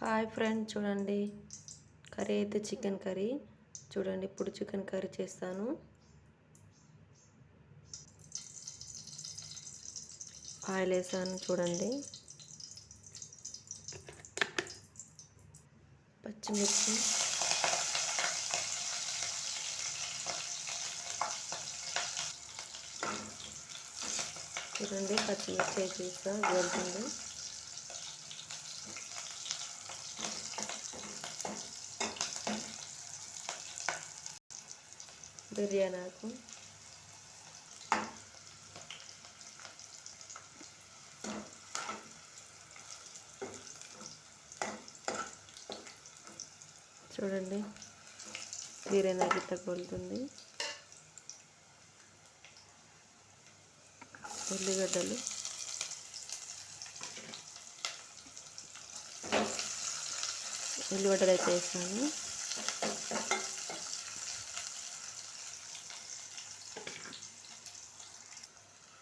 Hi friend చూడండి. Curry అయితే chicken curry. చూడండి ఇప్పుడు చికెన్ కర్రీ చేస్తాను. ఆయిల్ వేసాను చూడండి. పచ్చిమిర్చి. చూడండి పచ్చిమిర్చి వేసేస్తా గోలుతుంది బిర్యానీ ఆకు చూడండి బిర్యానీ ఆకు ఇట్లా కొలుతుంది ఉల్లిగడ్డలు. ఉల్లిగడ్డలు అయితే వేసాను.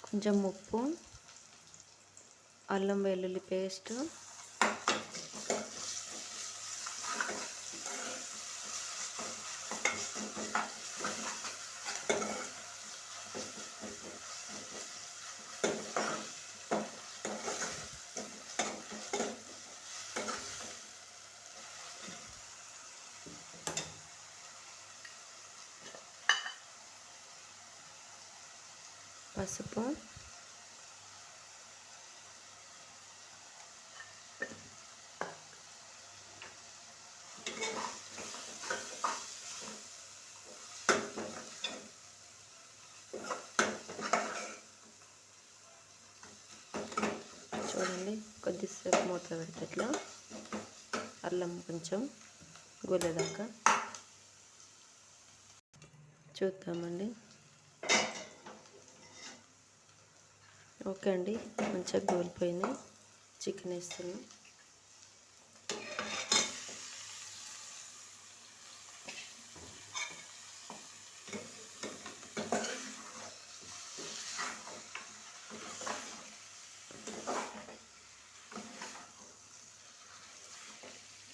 కొంచెం ఉప్పు అల్లం వెల్లుల్లి పేస్టు పసుపు. చూడండి కొద్దిసేపు మూత పెడితే ఇట్లా అల్లం కొంచెం గోలేదాకా. చూద్దామండి. ఓకే అండి. మంచిగా గోలిపోయింది చికెన్ వేస్తున్నాం.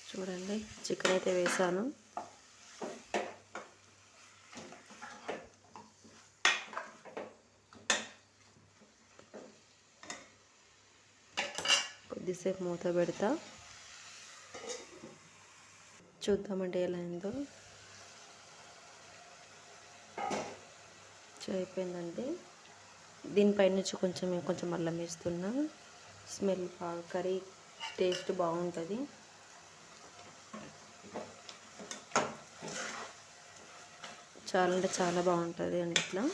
చూడండి. చికెన్ అయితే వేసాను. కొద్దిసేపు మూత పెడతా. చూద్దామంటే ఎలా అయిందో. అయిపోయిందండి దీనిపై నుంచి కొంచెం కొంచెం అల్లం వేస్తున్నా. స్మెల్ బాగా కర్రీ టేస్ట్ బాగుంటుంది. చాలా అంటే చాలా బాగుంటుంది అండి ఇట్లా.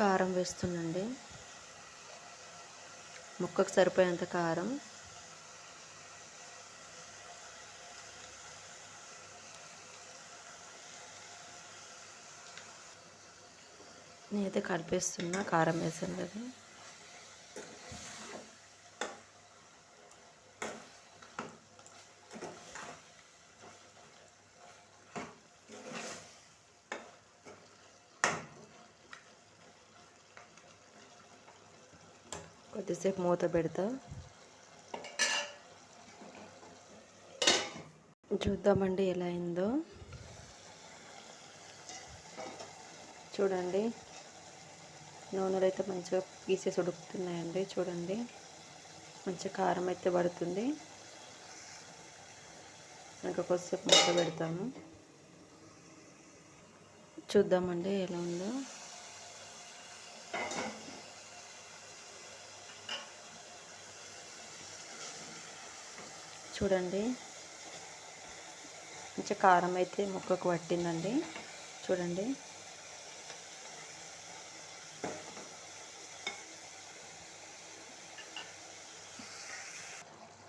కారం వేస్తుందండి. ముక్కకు సరిపోయేంత కారం. నేనైతే కలిపేస్తున్నా కారం వేసాను కదా కొద్దిసేపు మూత పెడతా. చూద్దామండి ఎలా అయిందో. చూడండి. నూనెలు అయితే మంచిగా పీసెస్ ఉడుకుతున్నాయండి చూడండి. మంచిగా కారం అయితే పడుతుంది. ఇంకా కొద్దిసేపు మూత పెడతాము. చూద్దామండి ఎలా ఉందో. చూడండి. మంచి కారం అయితే ముక్కకు పట్టిందండి. చూడండి.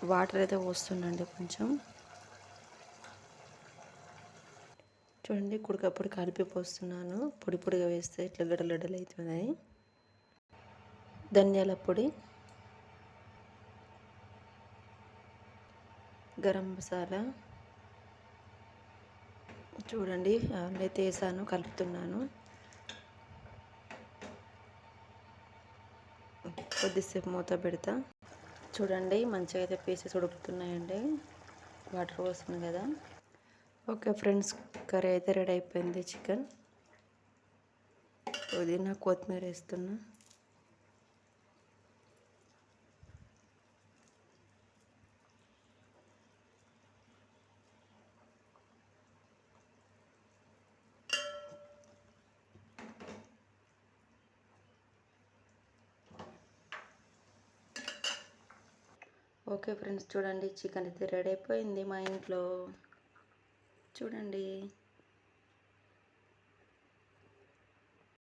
వాటర్ అయితే పోస్తుండండి కొంచెం. చూడండి కుడికప్పుడు కలిపి పోస్తున్నాను. పొడి పొడిగా వేస్తే ఇట్లా గడలడలు అవుతుంది ధనియాల పొడి. గరం మసాలా. చూడండి ఆమ్లెట్ వేసాను కలుపుతున్నాను. కొద్దిసేపు మూత పెడతా. చూడండి మంచిగా అయితే పీసెస్ ఉడుకుతున్నాయండి. వాటర్ పోస్తుంది కదా. ఓకే ఫ్రెండ్స్ కర్రీ అయితే రెడీ అయిపోయింది చికెన్. పుదీనా కొత్తిమీర వేస్తున్నా. ఓకే ఫ్రెండ్స్ చూడండి చికెన్ అయితే రెడీ అయిపోయింది మా ఇంట్లో. చూడండి.